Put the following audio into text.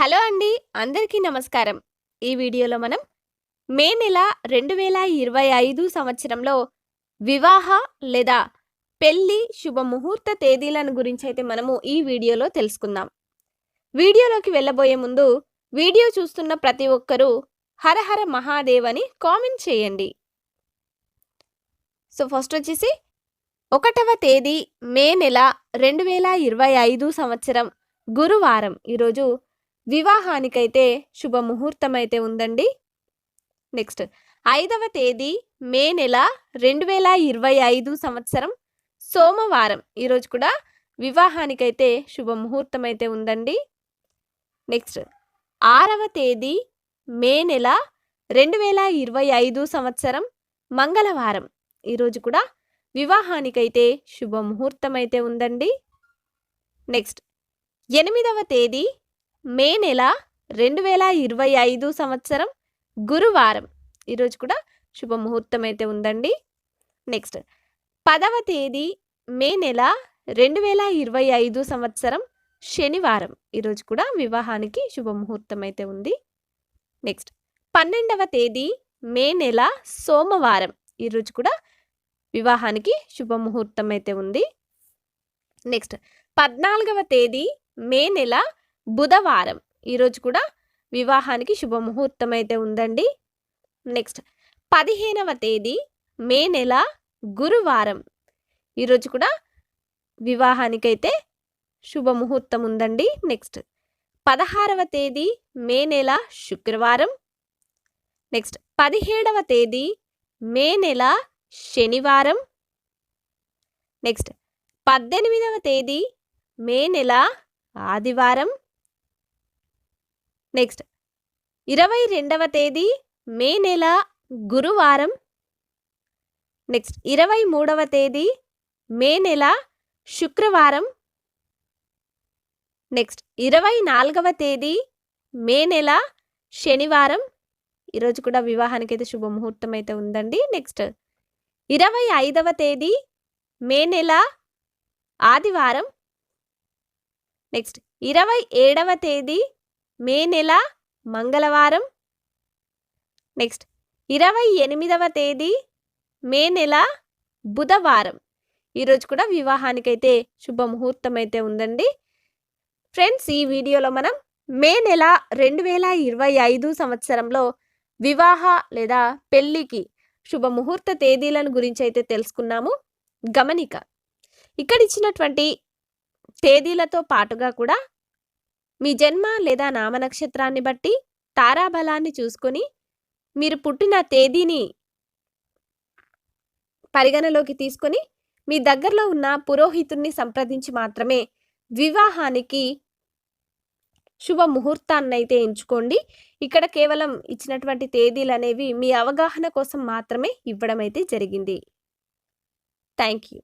Hello అండి అందరికీ నమస్కారం. ఈ వీడియోలో మనం మే నెల రెండు వేల ఇరవై ఐదు సంవత్సరంలో వివాహ లేదా పెళ్ళి శుభముహూర్త తేదీలను గురించి అయితే మనము ఈ వీడియోలో తెలుసుకుందాం. వీడియోలోకి వెళ్ళబోయే ముందు వీడియో చూస్తున్న ప్రతి ఒక్కరూ హరహర మహాదేవ్ అని కామెంట్ చేయండి. సో ఫస్ట్ వచ్చేసి ఒకటవ తేదీ మే నెల రెండు వేల ఇరవై ఐదు సంవత్సరం గురువారం. ఈరోజు వివాహానికైతే శుభముహూర్తం అయితే ఉందండి. నెక్స్ట్ ఐదవ తేదీ మే నెల రెండు వేల ఇరవై ఐదు సంవత్సరం సోమవారం. ఈరోజు కూడా వివాహానికైతే శుభముహూర్తం అయితే ఉందండి. నెక్స్ట్ ఆరవ తేదీ మే నెల రెండు వేల ఇరవై ఐదు సంవత్సరం మంగళవారం. ఈరోజు కూడా వివాహానికైతే శుభముహూర్తం అయితే ఉందండి. నెక్స్ట్ ఎనిమిదవ తేదీ మే నెల రెండు వేల ఇరవై ఐదు సంవత్సరం గురువారం. ఈరోజు కూడా శుభముహూర్తం అయితే ఉందండి. నెక్స్ట్ పదవ తేదీ మే నెల రెండు వేల ఇరవై ఐదు సంవత్సరం శనివారం. ఈరోజు కూడా వివాహానికి శుభముహూర్తం అయితే ఉంది. నెక్స్ట్ పన్నెండవ తేదీ మే నెల సోమవారం. ఈరోజు కూడా వివాహానికి శుభముహూర్తం అయితే ఉంది. నెక్స్ట్ పద్నాలుగవ తేదీ మే నెల బుధవారం. ఈరోజు కూడా వివాహానికి శుభముహూర్తం అయితే ఉందండి. నెక్స్ట్ పదిహేనవ తేదీ మే నెల గురువారం. ఈరోజు కూడా వివాహానికైతే శుభముహూర్తం ఉందండి నెక్స్ట్ పదహారవ తేదీ మే నెల శుక్రవారం. నెక్స్ట్ పదిహేడవ తేదీ మే నెల శనివారం. నెక్స్ట్ పద్దెనిమిదవ తేదీ మే నెల ఆదివారం. నెక్స్ట్. ఇరవై రెండవ తేదీ మే నెల గురువారం. నెక్స్ట్. ఇరవై మూడవ తేదీ మే నెల శుక్రవారం. నెక్స్ట్. ఇరవై నాలుగవ తేదీ మే నెల శనివారం. ఈరోజు కూడా వివాహానికి అయితే శుభముహూర్తం అయితే ఉందండి. నెక్స్ట్. ఇరవై ఐదవ తేదీ మే నెల ఆదివారం. నెక్స్ట్. ఇరవై ఏడవ తేదీ మే నెల మంగళవారం. నెక్స్ట్ ఇరవై ఎనిమిదవ తేదీ మే నెల బుధవారం. ఈరోజు కూడా వివాహానికైతే శుభముహూర్తం అయితే ఉందండి. ఫ్రెండ్స్ ఈ వీడియోలో మనం మే నెల రెండు వేల ఇరవై ఐదు సంవత్సరంలో వివాహ లేదా పెళ్ళికి శుభముహూర్త తేదీలను గురించి అయితే తెలుసుకున్నాము. గమనిక ఇక్కడ ఇచ్చినటువంటి తేదీలతో పాటుగా కూడా మీ జన్మ లేదా నామ నక్షత్రాన్ని బట్టి తారాబలాన్ని చూసుకొని మీరు పుట్టిన తేదీని పరిగణలోకి తీసుకొని మీ దగ్గరలో ఉన్న పురోహితుణ్ణి సంప్రదించి మాత్రమే వివాహానికి శుభ ముహూర్తాన్నైతే ఎంచుకోండి. ఇక్కడ కేవలం ఇచ్చినటువంటి తేదీలు అనేవి మీ అవగాహన కోసం మాత్రమే ఇవ్వడం అయితే జరిగింది. Thank you